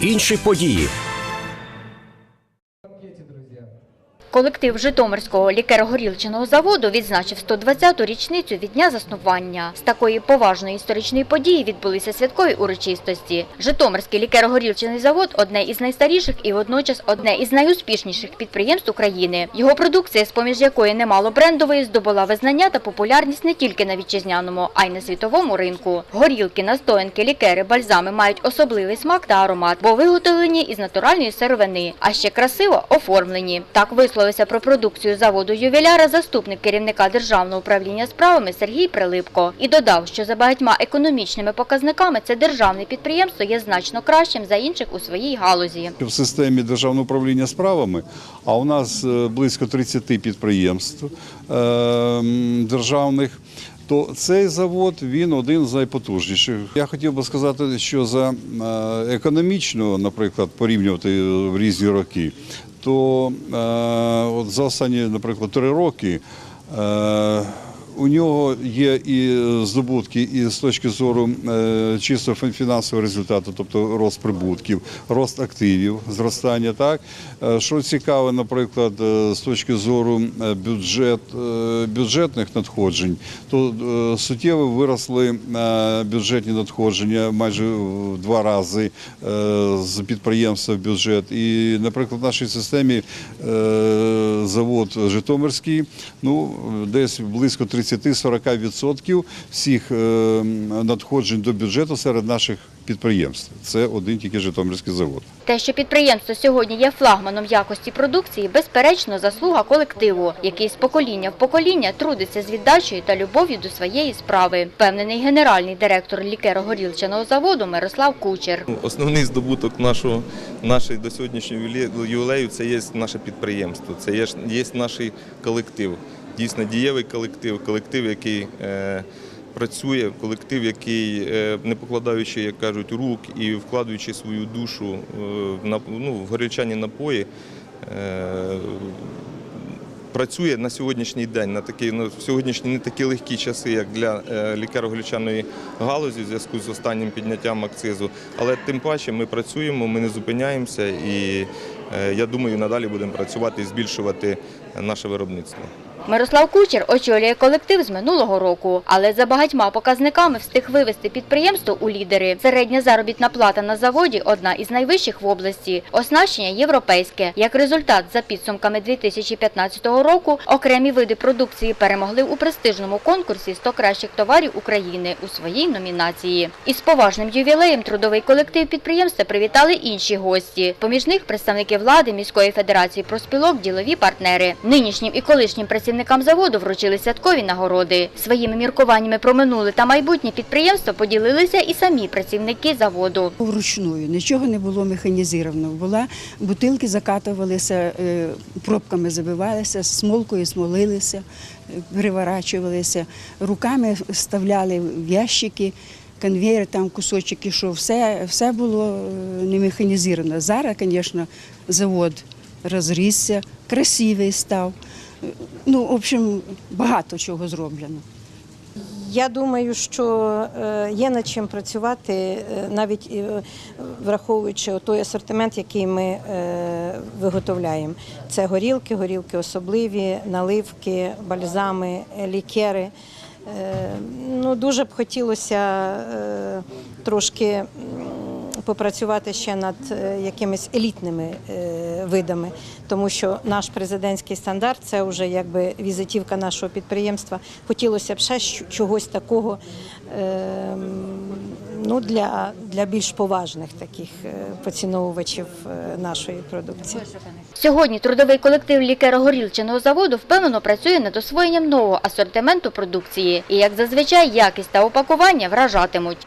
інші події. Колектив Житомирського лікеро-горілчаного заводу відзначив 120-ту річницю від дня заснування. З такої поважної історичної події відбулися святкові урочистості. Житомирський лікеро-горілчаний завод одне із найстаріших і водночас одне із найуспішніших підприємств України. Його продукція, з поміж якої немало брендової, здобула визнання та популярність не тільки на вітчизняному, а й на світовому ринку. Горілки, настоянки, лікери, бальзами мають особливий смак та аромат, бо виготовлені із натуральної сировини, а ще красиво оформлені. Так висловився про продукцію заводу ювіляра заступник керівника державного управління справами Сергій Прилипко і додав, що за багатьма економічними показниками це державне підприємство є значно кращим за інших у своїй галузі. в системі державного управління справами, а у нас е, близько 30 підприємств е, державних. То цей завод він один з найпотужніших. Я хотів би сказати, що за е, економічно, наприклад, порівнювати в різні роки, то е, от за останні, наприклад, три роки. У нього є і здобутки і з точки зору е, чисто фінансового результату, тобто рост прибутків, рост активів, зростання. Так Е, що цікаво, наприклад, е, з точки зору бюджет бюджетних надходжень, то суттєво виросли бюджетні надходження майже в два рази з підприємства в бюджет. І, наприклад, в нашій системі завод Житомирський, ну десь близько 30-40% всіх е, надходжень до бюджету серед наших підприємств. Це один тільки Житомирський завод. Те, що підприємство сьогодні є флагманом якості продукції, безперечно заслуга колективу, який з покоління в покоління трудиться з віддачею та любов'ю до своєї справи. Впевнений генеральний директор лікеро-горілчаного заводу Мирослав Кучер. Основний здобуток нашого, нашої до сьогоднішнього ювіле- ювілею це є наше підприємство, це є, ж- є наш колектив. Дійсно дієвий колектив, колектив, який е, працює, колектив, який, е, не покладаючи, як кажуть, рук і вкладаючи свою душу е, ну, в горілчані напої. Працює на сьогоднішній день, на такі ну, сьогоднішні не такі легкі часи, як для е, лікаро-глючаної галузі в зв'язку з останнім підняттям акцизу. Але тим паче ми працюємо, ми не зупиняємося і я думаю, надалі будемо працювати і збільшувати наше виробництво. Мирослав Кучер очолює колектив з минулого року, але за багатьма показниками встиг вивести підприємство у лідери. Середня заробітна плата на заводі одна із найвищих в області, оснащення європейське. Як результат, за підсумками 2015 року, окремі види продукції перемогли у престижному конкурсі «100 кращих товарів України у своїй номінації. Із поважним ювілеєм трудовий колектив підприємства привітали інші гості. Поміж них представники влади, міської федерації профспілок, ділові партнери. Нинішнім і колишнім працівникам заводу вручили святкові нагороди. Своїми міркуваннями про минуле та майбутнє підприємства поділилися і самі працівники заводу. Вручную нічого не було механізовано. Була бутилки закатувалися, е, пробками забивалися, смолкою смолилися, е, переворачувалися, руками вставляли в ящики. Конвейер, там кусочок ішов, все, все було е, не механізовано. Зараз, звісно, завод розрісся, красивий став. Ну, в общем, багато чого зроблено. Я думаю, що е, є над чим працювати, е, навіть е, враховуючи той асортимент, який ми виготовляємо. Це горілки, горілки особливі, наливки, бальзами, лікери. Ну, дуже б хотілося трошки попрацювати ще над е, якимись елітними е, видами, тому що наш президентський стандарт це вже якби візитівка нашого підприємства. Хотілося б ще чогось такого е, ну, для, для більш поважних таких е, поціновувачів нашої продукції. Сьогодні трудовий колектив лікеро-горілчаного заводу впевнено працює над освоєнням нового асортименту продукції. І, як зазвичай, якість та упакування вражатимуть.